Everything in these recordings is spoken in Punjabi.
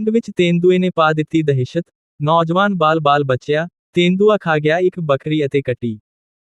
ਪਿੰਡ ਵਿੱਚ ਤੇਂਦੂਏ ਨੇ ਪਾ ਦਿੱਤੀ ਦਹਿਸ਼ਤ। ਨੌਜਵਾਨ ਬਾਲ-ਬਾਲ ਬਚਿਆ, ਤੇਂਦੂਆ ਖਾ ਗਿਆ ਇੱਕ ਬੱਕਰੀ ਅਤੇ ਕੱਟੀ।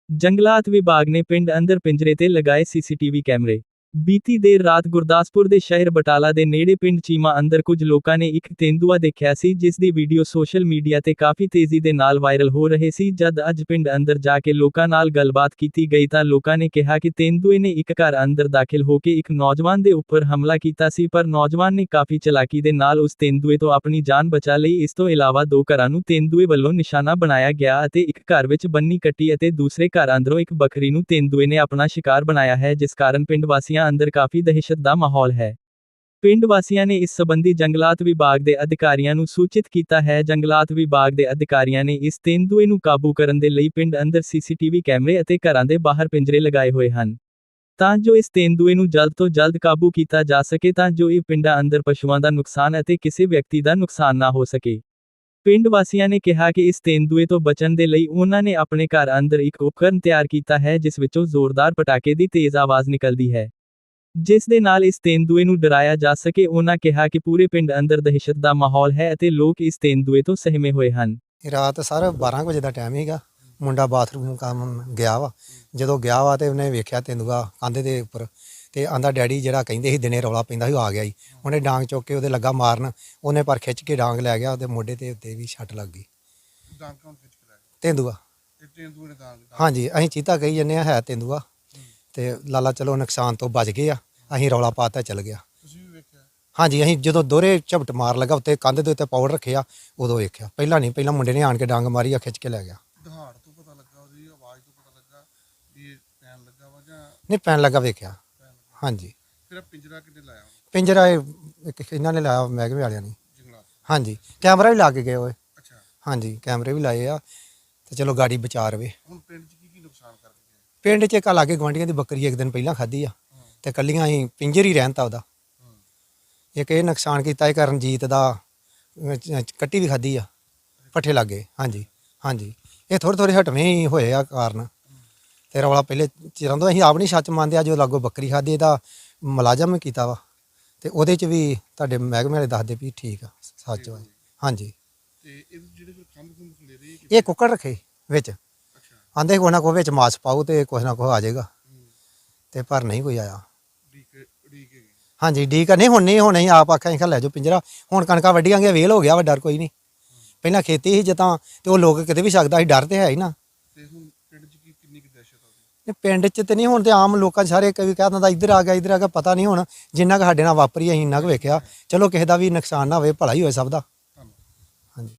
ਜੰਗਲਾਤ ਵਿਭਾਗ ਨੇ ਪਿੰਡ ਅੰਦਰ ਪਿੰਜਰੇ ਤੇ ਲਗਾਏ ਸੀਸੀਟੀਵੀ ਕੈਮਰੇ। ਬੀਤੀ ਦੇਰ ਰਾਤ ਗੁਰਦਾਸਪੁਰ ਦੇ ਸ਼ਹਿਰ ਬਟਾਲਾ ਦੇ ਨੇੜੇ ਪਿੰਡ ਚੀਮਾ ਅੰਦਰ ਕੁਝ ਲੋਕਾਂ ਨੇ ਇੱਕ ਤੇਂਦੂਆ ਦੇਖਿਆ ਸੀ, ਜਿਸ ਦੀ ਵੀਡੀਓ ਸੋਸ਼ਲ ਮੀਡੀਆ ਤੇ ਕਾਫੀ ਤੇਜ਼ੀ ਦੇ ਨਾਲ ਵਾਇਰਲ ਹੋ ਰਹੇ ਸੀ। ਜਦ ਅੱਜ ਪਿੰਡ ਅੰਦਰ ਜਾ ਕੇ ਲੋਕਾਂ ਨਾਲ ਗੱਲਬਾਤ ਕੀਤੀ ਗਈ ਤਾਂ ਲੋਕਾਂ ਨੇ ਕਿਹਾ ਕਿ ਤੇਂਦੂਏ ਨੇ ਇੱਕ ਘਰ ਅੰਦਰ ਦਾਖਲ ਹੋ ਕੇ ਇੱਕ ਨੌਜਵਾਨ ਦੇ ਉੱਪਰ ਹਮਲਾ ਕੀਤਾ ਸੀ, ਪਰ ਨੌਜਵਾਨ ਨੇ ਕਾਫੀ ਚਲਾਕੀ ਦੇ ਨਾਲ ਉਸ ਤੇਂਦੂਏ ਤੋਂ ਆਪਣੀ ਜਾਨ ਬਚਾ ਲਈ। ਇਸ ਤੋਂ ਇਲਾਵਾ ਦੋ ਘਰਾਂ ਨੂੰ ਤੇਂਦੂਏ ਵੱਲੋਂ ਨਿਸ਼ਾਨਾ ਬਣਾਇਆ ਗਿਆ ਅਤੇ ਇੱਕ ਘਰ ਵਿੱਚ ਬੰਨੀ ਕੱਟੀ ਅਤੇ ਦੂਸਰੇ ਘਰ ਅੰਦਰੋਂ ਇੱਕ ਬੱਕਰੀ ਨੂੰ ਤੇਂਦੂਏ ਨੇ ਆਪਣਾ ਸ਼ਿਕਾਰ ਬਣਾਇਆ ਹੈ, ਜਿਸ ਕਾਰਨ ਪਿੰਡ ਵਾਸੀਆਂ ਅੰਦਰ ਕਾਫੀ ਦਹਿਸ਼ਤ ਦਾ ਮਾਹੌਲ ਹੈ। ਪਿੰਡ ਵਾਸੀਆਂ ਨੇ ਇਸ ਸਬੰਧੀ ਜੰਗਲਾਤ ਵਿਭਾਗ ਦੇ ਅਧਿਕਾਰੀਆਂ ਨੂੰ ਸੂਚਿਤ ਕੀਤਾ ਹੈ। ਜੰਗਲਾਤ ਵਿਭਾਗ ਦੇ ਅਧਿਕਾਰੀਆਂ ਨੇ ਇਸ ਤੇਂਦੂਏ ਨੂੰ ਕਾਬੂ ਕਰਨ ਦੇ ਲਈ ਪਿੰਡ ਅੰਦਰ ਸੀਸੀਟੀਵੀ ਕੈਮਰੇ ਅਤੇ ਘਰਾਂ ਦੇ ਬਾਹਰ ਪਿੰਜਰੇ ਲਗਾਏ ਹੋਏ ਹਨ। ਤਾਂ ਜੋ ਇਸ ਤੇਂਦੂਏ ਨੂੰ ਜਲਦ ਤੋਂ ਜਲਦ ਕਾਬੂ ਕੀਤਾ ਜਾ ਸਕੇ, ਤਾਂ ਜੋ ਇਹ ਪਿੰਡਾਂ ਅੰਦਰ ਪਸ਼ੂਆਂ ਦਾ ਨੁਕਸਾਨ ਅਤੇ ਕਿਸੇ ਵਿਅਕਤੀ ਦਾ ਨੁਕਸਾਨ ਨਾ ਹੋ ਸਕੇ। ਪਿੰਡ ਵਾਸੀਆਂ ਨੇ ਕਿਹਾ ਕਿ ਇਸ ਤੇਂਦੂਏ ਤੋਂ ਬਚਣ ਦੇ ਲਈ ਉਹਨਾਂ ਨੇ ਆਪਣੇ ਘਰ ਅੰਦਰ ਇੱਕ ਉਪਕਰਨ ਤਿਆਰ ਕੀਤਾ ਹੈ, ਜਿਸ ਵਿੱਚੋਂ ਜ਼ੋਰਦਾਰ ਪਟਾਕੇ ਦੀ ਤੇਜ਼ ਆਵਾਜ਼ ਨਿਕਲਦੀ ਹੈ। ਜਿਸ ਦੇ ਨਾਲ ਇਸ ਤੇਂਦੂਏ ਨੂੰ ਡਰਾਇਆ ਜਾ ਸਕੇ ਉਹਨਾਂ ਕਿਹਾ ਕਿ ਪੂਰੇ ਪਿੰਡ ਅੰਦਰ ਦਹਿਸ਼ਤ ਦਾ ਮਾਹੌਲ ਹੈ ਅਤੇ ਲੋਕ ਇਸ ਤੇਂਦੂਏ ਤੋਂ ਸਹਿਮੇ ਹੋਏ ਹਨ। ਰਾਤ ਸਰ 12 ਕੁ ਵਜੇ ਦਾ ਟਾਈਮ ਸੀਗਾ। ਮੁੰਡਾ ਬਾਥਰੂਮ ਕੰਮ ਗਿਆ ਵਾ। ਜਦੋਂ ਗਿਆ ਵਾ ਤੇ ਉਹਨੇ ਵੇਖਿਆ ਤੇਂਦੂਆ ਕੰਧ ਦੇ ਉੱਪਰ ਤੇ ਆਂਦਾ ਡੈਡੀ ਜਿਹੜਾ ਕਹਿੰਦੇ ਸੀ ਦਿਨੇ ਰੌਲਾ ਪੈਂਦਾ ਸੀ ਉਹ ਆ ਗਿਆ ਜੀ। ਉਹਨੇ ਡਾਂਗ ਚੁੱਕ ਕੇ ਉਹਦੇ ਲੱਗਾ ਮਾਰਨ। ਉਹਨੇ ਪਰ ਖਿੱਚ ਕੇ ਡਾਂਗ ਲੈ ਗਿਆ ਉਹਦੇ ਮੋਢੇ ਤੇ ਉੱਤੇ ਵੀ ਛੱਟ ਲੱਗ ਗਈ। ਡਾਂਗ ਕੌਣ ਖਿੱਚ ਕੇ ਲੈ ਗਿਆ ਤੇਂਦੂਆ। ਤੇ ਤੇਂਦੂਏ ਨੇ ਡਾਂਗ- ਹਾਂਜੀ ਅਸੀਂ ਚੀਤਾ ਕਹੀ ਜੰਨੇ ਆ ਹੈ ਤੇਂਦੂਆ। ਤੇ ਲਾਲਾ ਚਲੋ ਨੁਕਸਾਨ ਤੋਂ ਬਚ ਗਏ ਆ ਅਸੀਂ ਰੌਲਾ ਪਾਤਾ ਚੱਲ ਗਿਆ। ਤੁਸੀਂ ਵੀ ਵੇਖਿਆ ਹਾਂਜੀ ਅਸੀਂ ਜਦੋਂ ਦੋਹਰੇ ਝਪਟ ਮਾਰ ਲੱਗਾ ਉੱਤੇ ਕੰਧ ਦੇ ਉੱਤੇ ਪਾਊਡਰ ਰੱਖਿਆ ਉਦੋਂ ਵੇਖਿਆ। ਪਹਿਲਾਂ ਨਹੀਂ ਪਹਿਲਾਂ ਮੁੰਡੇ ਨੇ ਆਣ ਕੇ ਡਾਂਗ ਮਾਰੀ ਆ ਖਿੱਚ ਕੇ ਲੈ ਗਿਆ। ਦਹਾੜ ਤੋਂ ਪਤਾ ਲੱਗਾ ਉਹਦੀ ਆਵਾਜ਼ ਤੋਂ ਪਤਾ ਲੱਗਾ ਵੀ ਪੈਣ ਲੱਗਾ ਵਾ ਜਾਂ ਨਹੀਂ ਪੈਣ ਲੱਗਾ ਵੇਖਿਆ। ਪੈਣ ਲੱਗਾ ਹਾਂਜੀ। ਫਿਰ ਇਹ ਪਿੰਜਰਾ ਕਿੱਥੇ ਲਾਇਆ ਉਹਨੇ? ਪਿੰਜਰਾ ਇਹ ਇੱਕ ਇਹਨਾਂ ਨੇ ਲਾਇਆ ਮਹਿਕਮੇ ਵਾਲਿਆਂ ਨੇ। ਹਾਂਜੀ ਕੈਮਰਾ ਵੀ ਲਾ ਕੇ ਗਏ ਓਏ ਅੱਛਾ। ਹਾਂਜੀ ਕੈਮਰੇ ਵੀ ਲਾਏ ਆ ਤੇ ਚਲੋ ਗਾੜੀ ਬਚਾ ਰਵੇ। ਹੁਣ ਪਿੰਡ 'ਚ ਕੀ ਕੀ ਨੁਕਸਾਨ ਗਏ ਪਿੰਡ 'ਚ ਇੱਕ ਲਾਗੇ ਗਵਾਂਢੀਆਂ ਦੀ ਬੱਕਰੀ ਇੱਕ ਦਿਨ ਪਹਿਲਾਂ ਖਾਧੀ ਆ ਹਾਂ ਤੇ ਕੱਲੀਆਂ ਅਸੀਂ ਪਿੰਜਰ ਹੀ ਰਹਿਣ ਤਾ ਉਹਦਾ। ਹਾਂ ਇੱਕ ਇਹ ਨੁਕਸਾਨ ਕੀਤਾ ਇਹ ਕਰਨਜੀਤ ਦਾ ਕੱਟੀ ਵੀ ਖਾਧੀ ਆ ਪੱਠੇ ਲੱਗੇ ਹਾਂਜੀ ਹਾਂਜੀ। ਇਹ ਥੋੜੇ ਥੋੜੇ ਹਟਵੇਂ ਹੀ ਹੋਏ ਆ ਕਾਰਨ। ਤੇ ਰੌਲਾ ਪਹਿਲੇ ਚਿਰਾਂ ਤੋਂ ਅਸੀਂ ਆਪ ਨਹੀਂ ਸੱਚ ਮੰਨਦੇ ਆ ਜੋ ਲਾਗੋ ਬੱਕਰੀ ਖਾਧੀ ਇਹਦਾ ਮੁਲਾਜ਼ਮ ਕੀਤਾ ਵਾ। ਤੇ ਉਹਦੇ 'ਚ ਵੀ ਤੁਹਾਡੇ ਮਹਿਕਮੇ ਵਾਲੇ ਦੱਸਦੇ ਵੀ ਠੀਕ ਆ ਸੱਚ ਵਾ। ਹਾਂਜੀ। ਤੇ ਇਹ ਜਿਹੜੇ ਫਿਰ ਖੰਭ ਖੰਭ ਖਲੇ ਰਹੇ ਇਹ ਕੁੱਕੜ ਰੱਖੇ ਵਿੱਚ। ਆਂਦੇ ਕੋਈ ਨਾ ਕੋਈ ਵਿੱਚ ਮਾਸ ਪਾਓ ਤੇ ਕੁਛ ਨਾ ਕੁਛ ਆ ਜਾਏਗਾ। ਤੇ ਪਰ ਨਹੀਂ ਕੋਈ ਆਇਆ। ਹਾਂਜੀ ਠੀਕ ਆ ਨਹੀਂ ਹੁਣ ਨਹੀਂ ਹੁਣ ਅਸੀਂ ਆਪ ਆਖਿਆ ਅਸੀਂ ਕਿਹਾ ਲੈ ਜਾਓ ਪਿੰਜਰਾ। ਹੁਣ ਕਣਕਾਂ ਵੱਢੀਆਂਗੇ ਵੇਲ ਹੋ ਗਿਆ ਵਾ ਡਰ ਕੋਈ ਨਹੀਂ। ਪਹਿਲਾਂ ਖੇਤੀ ਸੀ ਜਤਾਂ ਤੇ ਉਹ ਲੋਕ ਕਿਤੇ ਵੀ ਸਕਦਾ ਸੀ ਡਰ ਤੇ ਹੈ ਹੀ ਨਾ। ਤੇ ਹੁਣ ਪਿੰਡ 'ਚ ਕੀ ਕਿੰਨੀ ਕੁ ਦਹਿਸ਼ਤ ਆ ਉਹਦੀ? ਤੇ ਪਿੰਡ 'ਚ ਤੇ ਨਹੀਂ ਹੁਣ ਤੇ ਆਮ ਲੋਕਾਂ 'ਚ ਸਾਰੇ ਕਈ ਕਹਿ ਦਿੰਦਾ ਇੱਧਰ ਆ ਗਿਆ ਇੱਧਰ ਆ ਗਿਆ ਪਤਾ ਨਹੀਂ ਹੁਣ ਜਿੰਨਾ ਕੁ ਸਾਡੇ ਨਾਲ ਵਾਪਰੀ ਅਸੀਂ ਇੰਨਾ ਕੁ ਵੇਖਿਆ। ਚਲੋ ਕਿਸੇ ਦਾ ਵੀ ਨੁਕਸਾਨ ਨਾ ਹੋਵੇ ਭਲਾ ਹੀ ਹੋਏ ਸਭ ਦਾ।